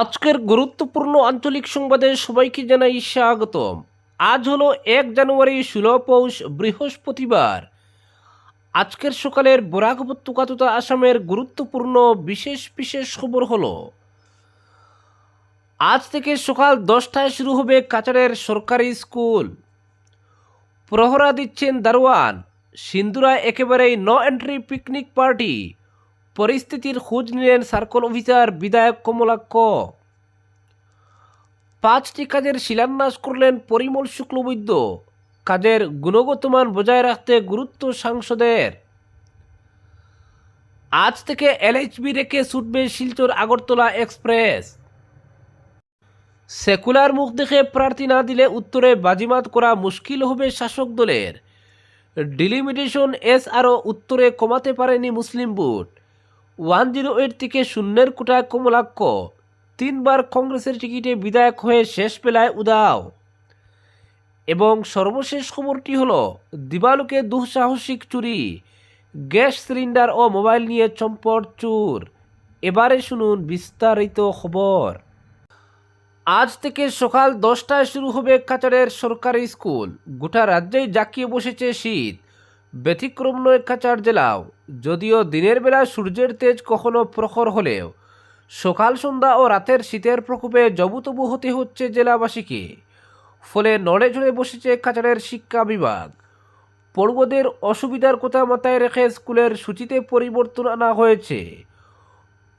আজকের গুরুত্বপূর্ণ আঞ্চলিক সংবাদে সবাইকে জানাই স্বাগতম। আজ হলো এক জানুয়ারি, ষোলো বৃহস্পতিবার। আজকের সকালের বরাক উপত্যকা তথা আসামের গুরুত্বপূর্ণ বিশেষ বিশেষ খবর হলো, আজ থেকে সকাল দশটায় শুরু হবে কাচারের সরকারি স্কুল। প্রহরা দিচ্ছেন দারোয়ান। সিন্দুরা একেবারেই ন এন্ট্রি পিকনিক পার্টি পরিস্থিতির খোঁজ নিলেন সার্কল অফিসার বিধায়ক কমলাক্ষ। পাঁচটি কাজের শিলান্যাস করলেন পরিমল শুক্লবৈদ্য। কাজের গুণগত মান বজায় রাখতে গুরুত্ব সাংসদের। আজ থেকে এলএইচবি রেখে ছুটবে শিলচর আগরতলা এক্সপ্রেস। সেকুলার মুখ দেখে প্রার্থী না দিলে উত্তরে বাজিমাত করা মুশকিল হবে শাসক দলের। ডিলিমিটেশন এস আরও উত্তরে কমাতে পারেনি মুসলিম ভোট ওয়ান জিরো এইট থেকে শূন্যের কোটায় কমলাক্ষ। তিনবার কংগ্রেসের টিকিটে বিধায়ক হয়ে শেষ বেলায় উদাও। এবং সর্বশেষ খবরটি হলো, দিবালুকে দুঃসাহসিক চুরি, গ্যাস সিলিন্ডার ও মোবাইল নিয়ে চম্পট চুর। এবারে শুনুন বিস্তারিত খবর। আজ থেকে সকাল দশটায় শুরু হবে কাচারের সরকারি স্কুল। গোটা রাজ্যেই জাঁকিয়ে বসেছে শীত। ব্যতিক্রম নয় কাচার জেলাও, যদিও দিনের বেলা সূর্যের তেজ কখনো প্রখর হলেও, সকাল সন্ধ্যা ও রাতের শীতের প্রকোপে জবুতবু হতে হচ্ছে জেলাবাসীকে। ফলে নড়ে চড়ে বসেছে কাচারের শিক্ষা বিভাগ। পড়ুয়াদের অসুবিধার কথা মাথায় রেখে স্কুলের সূচিতে পরিবর্তন আনা হয়েছে।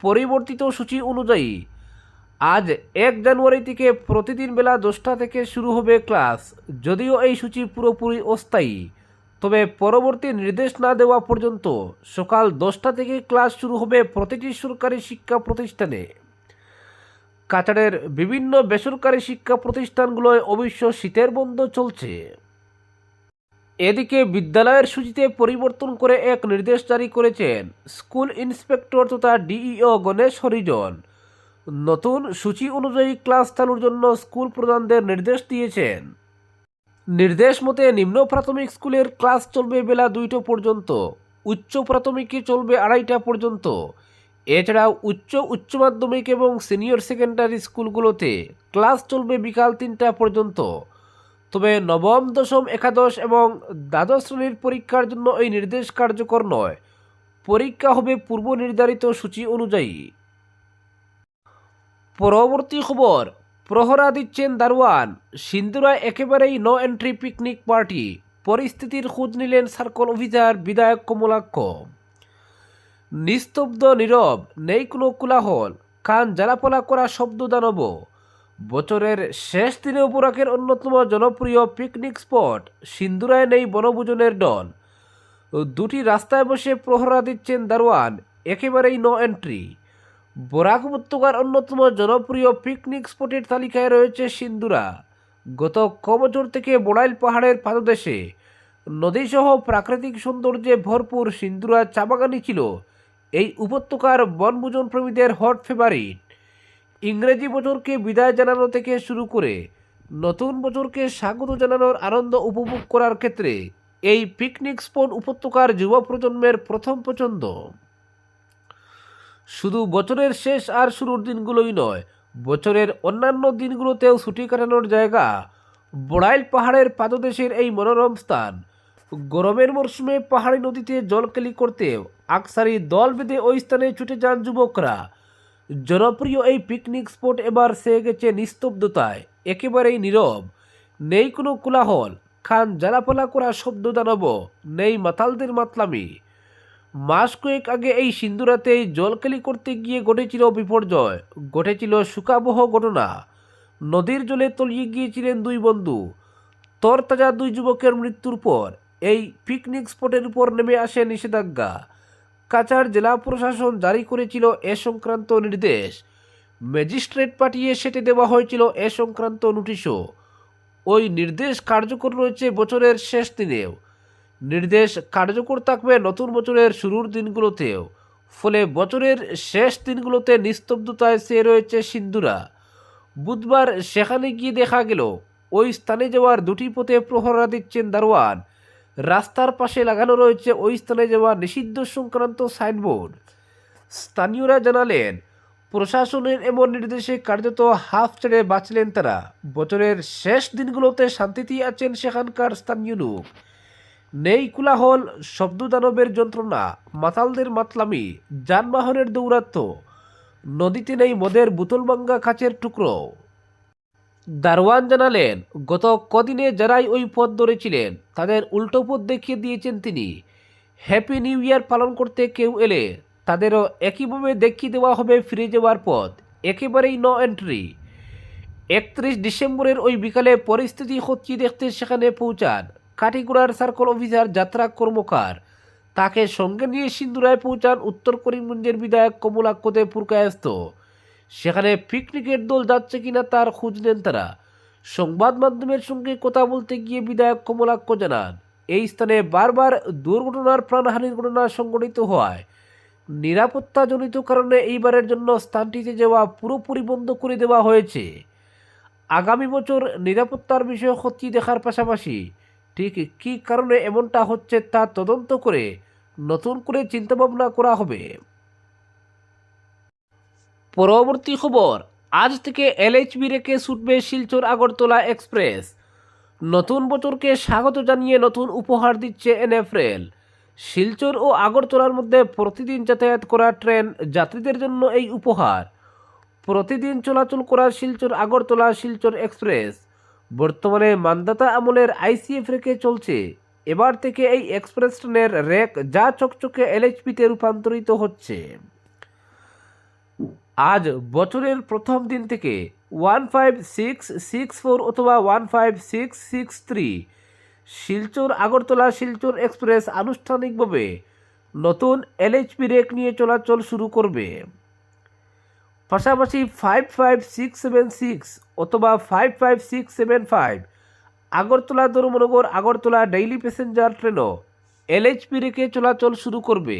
পরিবর্তিত সূচি অনুযায়ী, আজ এক জানুয়ারি থেকে প্রতিদিন বেলা দশটা থেকে শুরু হবে ক্লাস, যদিও এই সূচি পুরোপুরি অস্থায়ী। তবে পরবর্তী নির্দেশ না দেওয়া পর্যন্ত সকাল দশটা থেকে ক্লাস শুরু হবে প্রতিটি সরকারি শিক্ষা প্রতিষ্ঠানে। কাতারের বিভিন্ন বেসরকারি শিক্ষা প্রতিষ্ঠানগুলোয় অবশ্য শীতের বন্ধ চলছে। এদিকে বিদ্যালয়ের সূচিতে পরিবর্তন করে এক নির্দেশ জারি করেছেন স্কুল ইন্সপেক্টর তথা ডিইও গণেশ হরিজন। নতুন সূচি অনুযায়ী ক্লাস চালুর জন্য স্কুল প্রধানদের নির্দেশ দিয়েছেন। নির্দেশ মতে নিম্ন প্রাথমিক স্কুলের ক্লাস চলবে বেলা দুইটা পর্যন্ত, উচ্চ প্রাথমিকে চলবে আড়াইটা পর্যন্ত। এছাড়াও উচ্চ উচ্চ মাধ্যমিক এবং সিনিয়র সেকেন্ডারি স্কুলগুলোতে ক্লাস চলবে বিকাল তিনটা পর্যন্ত। তবে নবম, দশম, একাদশ এবং দ্বাদশ শ্রেণির পরীক্ষার জন্য এই নির্দেশ কার্যকর নয়। পরীক্ষা হবে পূর্ব নির্ধারিত সূচি অনুযায়ী। পরবর্তী খবর প্রহরা দিচ্ছেন দারোয়ান। সিন্দুরা একেবারেই নো এন্ট্রি পিকনিক পার্টি পরিস্থিতির খোঁজ নিলেন সার্কল অফিসার বিধায়ক কমলাক্ষ। নিস্তব্ধ, নীরব, নেই কোনো কোলাহল। কান জ্বালাপলা করা শব্দ দানব। বছরের শেষ দিনে উপরাকের অন্যতম জনপ্রিয় পিকনিক স্পট সিন্দুরায় নেই বনভোজনের দল দুটি রাস্তায় বসে প্রহরা দিচ্ছেন দারোয়ান। একেবারেই নো এন্ট্রি বরাক উপত্যকার অন্যতম জনপ্রিয় পিকনিক স্পটের তালিকায় রয়েছে সিন্দুরা। গত কবছর থেকে বড়াইল পাহাড়ের পাদদেশে। নদীসহ প্রাকৃতিক সৌন্দর্যে ভরপুর সিন্দুরা চা বাগানই ছিল। এই উপত্যকার বনভোজন প্রেমীদের হট ফেভারিট। ইংরেজি বছরকে বিদায় জানানো থেকে শুরু করে নতুন বছরকে স্বাগত জানানোর আনন্দ উপভোগ করার ক্ষেত্রে এই পিকনিক স্পট উপত্যকার যুব প্রজন্মের প্রথম পছন্দ। শুধু বছরের শেষ আর শুরুর দিনগুলোই নয়, বছরের অন্যান্য দিনগুলোতেও ছুটি কাটানোর জায়গা। বড়াইল পাহাড়ের পাদদেশের এই মনোরম স্থান। গরমের মরশুমে পাহাড়ি নদীতে জলকেলি করতেও আকসারি দল বেঁধে ওই স্থানে ছুটে যান যুবকরা। জনপ্রিয় এই পিকনিক স্পট এবার সে গেছে নিস্তব্ধতায়, একেবারেই নীরব। নেই কোনো কোলাহল, খান জ্বালাপালা করা শব্দ দানব নেই মাতালদের মাতলামি। মাস কয়েক আগে এই সিন্দুরাতেই জলকেলি করতে গিয়ে ঘটেছিল বিপর্যয়। ঘটেছিল সুকাবহ ঘটনা। নদীর জলে তলিয়ে গিয়েছিলেন দুই বন্ধু। তরতাজা দুই যুবকের মৃত্যুর পর এই পিকনিক স্পটের উপর নেমে আসে নিষেধাজ্ঞা। কাছাড় জেলা প্রশাসন জারি করেছিল এ সংক্রান্ত নির্দেশ। ম্যাজিস্ট্রেট পাঠিয়ে সেটে দেওয়া হয়েছিল এ সংক্রান্ত নোটিশও। ওই নির্দেশ কার্যকর রয়েছে বছরের শেষ দিনেও। নির্দেশ কার্যকর থাকবে নতুন বছরের শুরুর দিনগুলোতেও। ফলে বছরের শেষ দিনগুলোতে নিস্তব্ধতায় সে রয়েছে সিন্ধুরা। বুধবার সেখানে গিয়ে দেখা গেল, ওই স্থানে যাওয়ার দুটি পথে প্রহরা দিচ্ছেন দারোয়ান। রাস্তার পাশে লাগানো রয়েছে ওই স্থানে যাওয়া নিষিদ্ধ সংক্রান্ত সাইনবোর্ড। স্থানীয়রা জানালেন, প্রশাসনের এমন নির্দেশে কার্যত হাফ ছেড়ে বাঁচলেন তারা। বছরের শেষ দিনগুলোতে শান্তিতেই আছেন সেখানকার স্থানীয় লোক। নেই কুলাহল, শব্দদানবের যন্ত্রণা, মাতালদের মাতলামি, যানবাহনের দৌরাত্ম, নদীতে নেই মদের বোতল ভাঙ্গা কাচের টুকরো। দারওয়ান জানালেন, গত কদিনে যারাই ওই পথ ধরেছিলেন, তাদের উল্টো পথ দেখিয়ে দিয়েছেন তিনি। হ্যাপি নিউ ইয়ার পালন করতে কেউ এলে, তাদেরও একইভাবে দেখিয়ে দেওয়া হবে ফিরে যাওয়ার পথ, একেবারেই নো এন্ট্রি একত্রিশ ডিসেম্বরের ওই বিকালে পরিস্থিতি হচ্ছি দেখতে সেখানে পৌঁছান। কাটিগুড়ার সার্কল অফিসার যাত্রা কর্মকার। তাকে সঙ্গে নিয়ে সিন্দুরায় পৌঁছান উত্তর করিমগঞ্জের বিধায়ক কমলাক্ষতে পুরকায়স্ত সেখানে পিকনিকের দল যাচ্ছে কিনা তার খোঁজ নেন তারা। সংবাদ মাধ্যমের সঙ্গে কথা বলতে গিয়ে বিধায়ক কমলাক্ষ জানান, এই স্থানে বারবার দুর্ঘটনার প্রাণহানির ঘটনা সংঘটিত হওয়ায় নিরাপত্তাজনিত কারণে এইবারের জন্য স্থানটিতে যাওয়া পুরোপুরি বন্ধ করে দেওয়া হয়েছে। আগামী বছর নিরাপত্তার বিষয়ে ক্ষতি দেখার পাশাপাশি ঠিক কী কারণে এমনটা হচ্ছে তা তদন্ত করে নতুন করে চিন্তাভাবনা করা হবে। পরবর্তী খবর, আজ থেকে এলএইচবি রেখে ছুটবে শিলচর আগরতলা এক্সপ্রেস। নতুন বছরকে স্বাগত জানিয়ে নতুন উপহার দিচ্ছে এনএফরেল। শিলচর ও আগরতলার মধ্যে প্রতিদিন যাতায়াত করা ট্রেন যাত্রীদের জন্য এই উপহার। প্রতিদিন চলাচল করা শিলচর আগরতলা শিলচর এক্সপ্রেস। বর্তমানে মান্দাতা আমলের আইসিএফ রেখে চলছে। এবার থেকে এই এক্সপ্রেস ট্রেনের রেক যা চকচকে এলএইচপিতে রূপান্তরিত হচ্ছে। আজ বছরের প্রথম দিন থেকে one five six six four অথবা one five six six three Silchar, Agartala, Silchar express আনুষ্ঠানিকভাবে নতুন এলএইচপি রেক নিয়ে চলাচল শুরু করবে। পাশাপাশি five five six seven six অথবা five five six seven five Agartala Dharmanagar, Agartala daily passenger ট্রেনও এলএইচপি রেখে চলাচল শুরু করবে।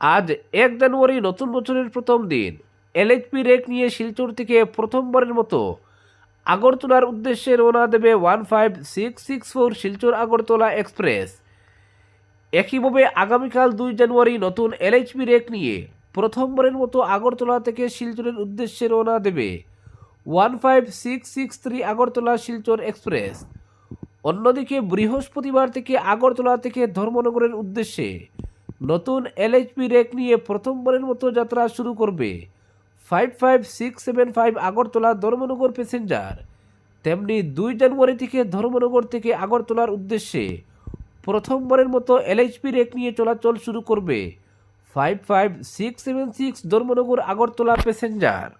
আজ এক জানুয়ারি নতুন বছরের প্রথম দিন। এলএইচপি রেক নিয়ে শিলচর থেকে প্রথমবারের মতো আগরতলার উদ্দেশ্যে রওনা দেবে one five six six four Silchar Agartala express. একইভাবে আগামীকাল দুই জানুয়ারি নতুন এলএইচপি রেক নিয়ে প্রথমবারের মতো আগরতলা থেকে শিলচরের উদ্দেশ্যে রওনা দেবে one five six six three Agartala Silchar express. অন্যদিকে বৃহস্পতিবার থেকে আগরতলা থেকে ধর্মনগরের উদ্দেশ্যে নতুন এলএইচপি রেক নিয়ে প্রথমবারের মতো যাত্রা শুরু করবে five five six seven five Agartala Dharmanagar passenger. তেমনি দুই জানুয়ারি থেকে ধর্মনগর থেকে আগরতলার উদ্দেশ্যে প্রথমবারের মতো এলএইচপি রেক নিয়ে চলাচল শুরু করবে five five six seven six Dharmanagar, Agartala passenger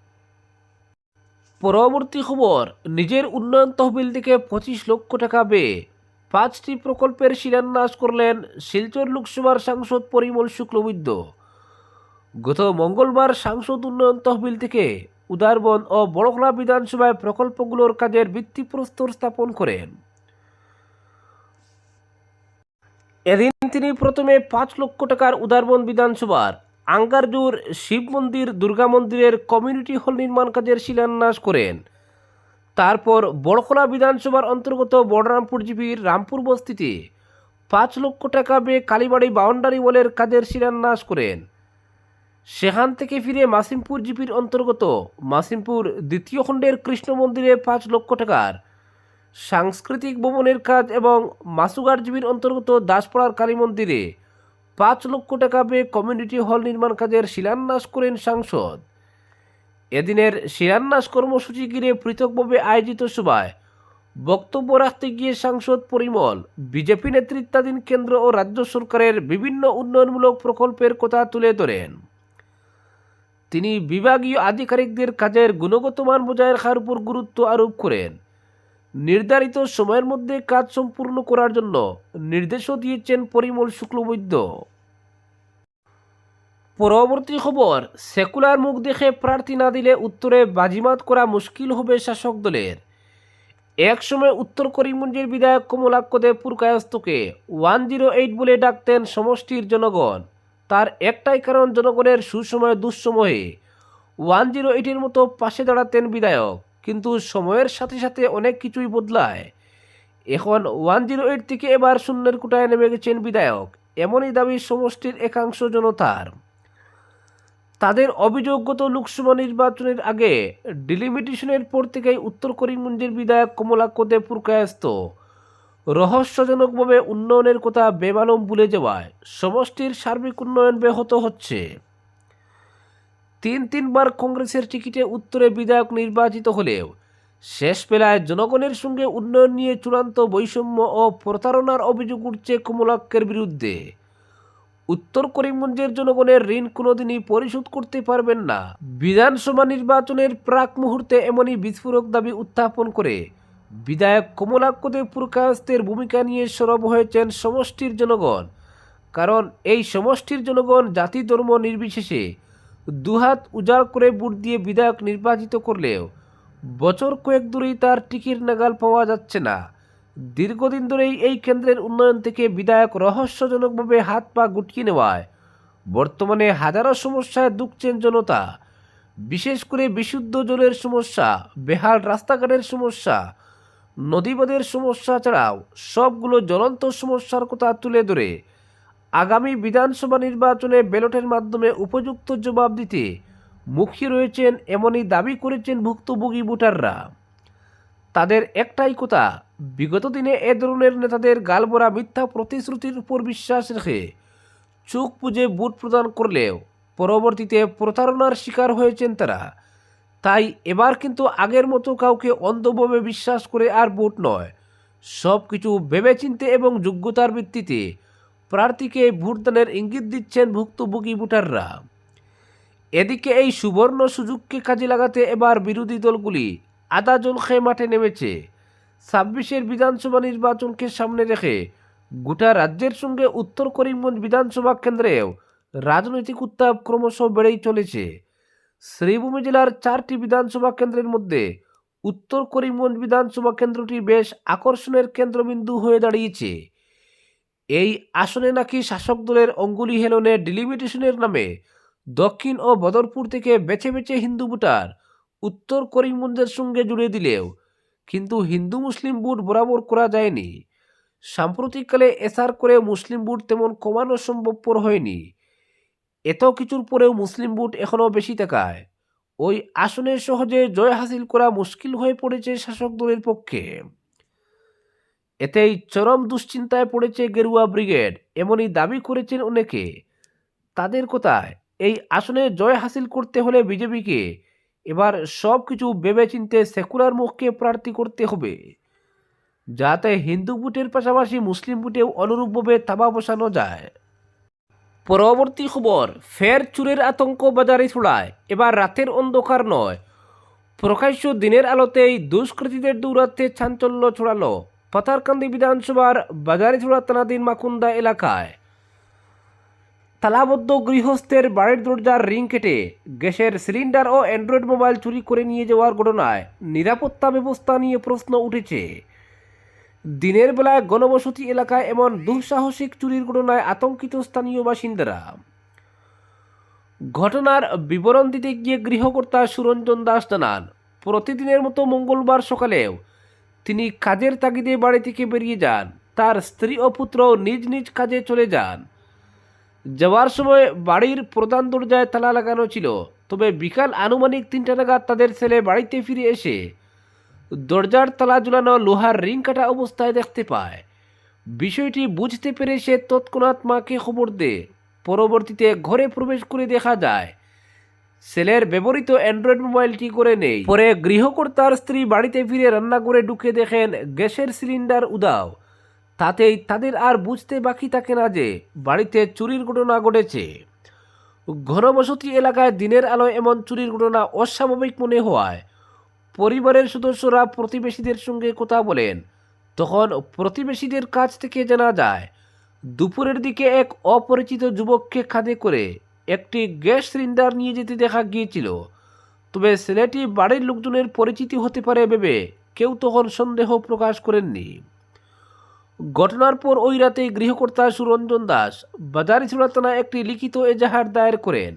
পরবর্তী খবর, নিজের উন্নয়ন তহবিল থেকে পঁচিশ লক্ষ টাকা ব্যয়ে। পাঁচটি প্রকল্পের শিলান্যাস করলেন শিলচর লোকসভার সাংসদ পরিমল শুক্লবৈদ্য। গত মঙ্গলবার সাংসদ উন্নয়ন তহবিল থেকে উদারবন ও বড়খলা বিধানসভায় প্রকল্পগুলোর কাজের ভিত্তিপ্রস্তর স্থাপন করেন। এদিন তিনি প্রথমে পাঁচ লক্ষ টাকার উদারবন বিধানসভার আঙ্গারজুর শিব মন্দির, দুর্গা মন্দিরের কমিউনিটি হল নির্মাণ কাজের শিলান্যাস করেন। তারপর বড়খলা বিধানসভার অন্তর্গত বড়রামপুর জিপির রামপুর বস্তিতে পাঁচ লক্ষ টাকা ব্যয়ে কালীবাড়ি বাউন্ডারি ওয়ালের কাজের শিলান্যাস করেন। সেখান থেকে ফিরে মাসিমপুর জিপির অন্তর্গত মাসিমপুর দ্বিতীয় খণ্ডের কৃষ্ণ মন্দিরে পাঁচ লক্ষ টাকার সাংস্কৃতিক ভবনের কাজ এবং মাসুগার জিপির অন্তর্গত দাসপাড়ার কালী মন্দিরে পাঁচ লক্ষ টাকা ব্যয়ে কমিউনিটি হল নির্মাণ কাজের শিলান্যাস করেন সাংসদ। এদিনের শিলান্যাস কর্মসূচি ঘিরে পৃথকভাবে আয়োজিত সভায় বক্তব্য রাখতে গিয়ে সাংসদ পরিমল, বিজেপি নেতৃত্বাধীন কেন্দ্র ও রাজ্য সরকারের বিভিন্ন উন্নয়নমূলক প্রকল্পের কথা তুলে ধরেন। তিনি বিভাগীয় আধিকারিকদের কাজের গুণগত মান বজায় রাখার উপর গুরুত্ব আরোপ করেন। নির্ধারিত সময়ের মধ্যে কাজ সম্পূর্ণ করার জন্য নির্দেশও দিয়েছেন পরিমল শুক্লবৈদ্য। পরবর্তী খবর, সেকুলার মুখ দেখে প্রার্থী না দিলে উত্তরে বাজিমাত করা মুশকিল হবে শাসক দলের। একসময় উত্তর করিমগঞ্জের বিধায়ক কমলাক্ষদেব পুরকায়স্তকে ওয়ান জিরো এইট বলে ডাকতেন সমষ্টির জনগণ। তার একটাই কারণ জনগণের সুসময় দুঃসময়ে ওয়ান জিরো এইটের মতো পাশে দাঁড়াতেন বিধায়ক। কিন্তু সময়ের সাথে সাথে অনেক কিছুই বদলায়। এখন ওয়ান জিরো এইট থেকে এবার শূন্যের কোটায় নেমে গেছেন বিধায়ক। এমনই দাবি সমষ্টির একাংশ জনতার। তাদের অভিযোগগত লোকসভা নির্বাচনের আগে ডিলিমিটেশনের পর থেকেই উত্তর করিমগঞ্জের বিধায়ক কমলাক্ষ দেব পুরকায়স্ত রহস্যজনকভাবে উন্নয়নের কথা বেমালম ভুলে যাওয়ায় সমষ্টির সার্বিক উন্নয়ন ব্যাহত হচ্ছে। তিন তিনবার কংগ্রেসের টিকিটে উত্তরে বিধায়ক নির্বাচিত হলেও শেষ বেলায় জনগণের সঙ্গে উন্নয়ন নিয়ে চূড়ান্ত বৈষম্য ও প্রতারণার অভিযোগ উঠছে কমলাক্যের বিরুদ্ধে। উত্তর করিমগঞ্জের জনগণের ঋণ কোনোদিনই পরিশোধ করতে পারবেন না। বিধানসভা নির্বাচনের প্রাক মুহূর্তে এমনই বিস্ফোরক দাবি উত্থাপন করে বিধায়ক কমলাক্ষদেব পুরকায়স্তের ভূমিকা নিয়ে সরব হয়েছেন সমষ্টির জনগণ। কারণ এই সমষ্টির জনগণ জাতি ধর্ম নির্বিশেষে দুহাত উজাড় করে বুট দিয়ে বিধায়ক নির্বাচিত করলেও বছর কয়েক দূরেই তার টিকির নাগাল পাওয়া যাচ্ছে না। দীর্ঘদিন ধরেই এই কেন্দ্রের উন্নয়ন থেকে বিধায়ক রহস্যজনকভাবে হাত পা গুটিয়ে নেওয়ায় বর্তমানে হাজারো সমস্যায় দুঃখছেন জনতা। বিশেষ করে বিশুদ্ধ জলের সমস্যা, বেহাল রাস্তাঘাটের সমস্যা, নদীবাদের সমস্যা ছাড়াও সবগুলো জ্বলন্ত সমস্যার কথা তুলে ধরে আগামী বিধানসভা নির্বাচনে ব্যালটের মাধ্যমে উপযুক্ত জবাব দিতে মুখী রয়েছেন এমনই দাবি করেছেন ভুক্তভোগী ভোটাররা। তাদের একটাই কথা, বিগত দিনে এ ধরনের নেতাদের গালবরা মিথ্যা প্রতিশ্রুতির উপর বিশ্বাস রেখে চোখ পুজে ভোট প্রদান করলেও পরবর্তীতে প্রতারণার শিকার হয়েছেন তারা। তাই এবার কিন্তু আগের মতো কাউকে অন্ধভাবে বিশ্বাস করে আর ভোট নয়। সব কিছু ভেবেচিন্তে এবং যোগ্যতার ভিত্তিতে প্রার্থীকে ভোটদানের ইঙ্গিত দিচ্ছেন ভুক্তভোগী ভোটাররা। এদিকে এই সুবর্ণ সুযোগকে কাজে লাগাতে এবার বিরোধী দলগুলি আদা জল খেয়ে মাঠে নেমেছে। ছাব্বিশের বিধানসভা নির্বাচনকে সামনে রেখে গোটা রাজ্যের সঙ্গে উত্তর করিমগঞ্জ বিধানসভা কেন্দ্রেও রাজনৈতিক উত্তাপ ক্রমশ বেড়েই চলেছে। শ্রীভূমি জেলার চারটি বিধানসভা কেন্দ্রের মধ্যে উত্তর করিমগঞ্জ বিধানসভা কেন্দ্রটি বেশ আকর্ষণের কেন্দ্রবিন্দু হয়ে দাঁড়িয়েছে। এই আসনে নাকি শাসক দলের অঙ্গুলি হেলনে ডিলিমিটেশনের নামে দক্ষিণ ও বদরপুর থেকে বেছে বেছে হিন্দু ভোটার উত্তর করিমগঞ্জের সঙ্গে জুড়ে দিলেও কিন্তু হিন্দু মুসলিম বুট বরাবর করা যায়নি। সাম্প্রতিককালে এসার করে মুসলিম বুট তেমন কমানো সম্ভবপর হয়নি। এত কিছুর পরেও মুসলিম বুট এখনও বেশি থাকায় ওই আসনে সহজে জয় হাসিল করা মুশকিল হয়ে পড়েছে শাসক দলের পক্ষে। এতেই চরম দুশ্চিন্তায় পড়েছে গেরুয়া ব্রিগেড, এমনই দাবি করেছেন অনেকে। তাদের কথায়? এই আসনে জয় হাসিল করতে হলে বিজেপিকে। এবার সব কিছু ভেবেচিন্তে সেকুলার মুখকে প্রার্থী করতে হবে। যাতে হিন্দু ভোটের পাশাপাশি মুসলিম ভোটেও অনুরূপভাবে থাবা বসানো যায়। পরবর্তী খবর, ফের চুরের আতঙ্ক বাজারে ছোড়ায়। এবার রাতের অন্ধকার নয়। প্রকাশ্য দিনের আলোতেই দুষ্কৃতীদের দৌরাত্মে চাঞ্চল্য ছড়ালো। পাতারকান্দি বিধানসভার বাজারিছড়া থানাধীন মাকুন্দা এলাকায় তালাবদ্ধ গৃহস্থের বাড়ির দরজার রিং কেটে গ্যাসের সিলিন্ডার ও অ্যান্ড্রয়েড মোবাইল চুরি করে নিয়ে যাওয়ার ঘটনায় নিরাপত্তা ব্যবস্থা নিয়ে প্রশ্ন উঠেছে দিনের বেলায় গণবসতি এলাকায় এমন দুঃসাহসিক চুরির ঘটনায় আতঙ্কিত স্থানীয় বাসিন্দারা ঘটনার বিবরণ দিতে গিয়ে গৃহকর্তা সুরঞ্জন দাস জানান প্রতিদিনের মতো মঙ্গলবার সকালেও তিনি কাজের তাগিদে বাড়ি থেকে বেরিয়ে যান। তার স্ত্রী ও পুত্র নিজ নিজ কাজে চলে যান। যাওয়ার সময় বাড়ির প্রধান দরজায় তালা লাগানো ছিল, তবে বিকাল আনুমানিক তিনটা নাগাদ তাদের ছেলে বাড়িতে ফিরে এসে দরজার তালা ঝুলানো লোহার রিং কাটা অবস্থায় দেখতে পায়। বিষয়টি বুঝতে পেরে সে তৎক্ষণাৎ মাকে খবর দেয়। পরবর্তীতে ঘরে প্রবেশ করে দেখা যায় ছেলের ব্যবহৃত অ্যান্ড্রয়েড মোবাইলটি করে নেই। পরে গৃহকর্তার স্ত্রী বাড়িতে ফিরে রান্না করে ঢুকে দেখেন গ্যাসের সিলিন্ডার উদাও তাতেই তাদের আর বুঝতে বাকি থাকে না যে বাড়িতে চুরির ঘটনা ঘটেছে। ঘনবসতি এলাকায় দিনের আলোয় এমন চুরির ঘটনা অস্বাভাবিক মনে হওয়ায় পরিবারের সদস্যরা প্রতিবেশীদের সঙ্গে কথা বলেন। তখন প্রতিবেশীদের কাছ থেকে জানা যায়, দুপুরের দিকে এক অপরিচিত যুবককে খাদে করে একটি গ্যাস সিলিন্ডার নিয়ে যেতে দেখা গিয়েছিল। তবে ছেলেটি বাড়ির লোকজনের পরিচিতি হতে পারে ভেবে কেউ তখন সন্দেহ প্রকাশ করেননি। ঘটনার পর ওই রাতেই গৃহকর্তা সুরঞ্জন দাস বাজারিছড়া থানায় একটি লিখিত এজাহার দায়ের করেন।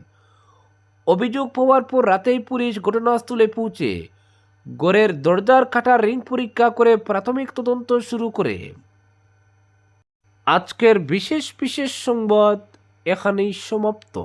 অভিযোগ পাওয়ার পর রাতেই পুলিশ ঘটনাস্থলে পৌঁছে গড়ের দরজার কাটা রিং পরীক্ষা করে প্রাথমিক তদন্ত শুরু করে। আজকের বিশেষ বিশেষ সংবাদ এখানেই সমাপ্ত।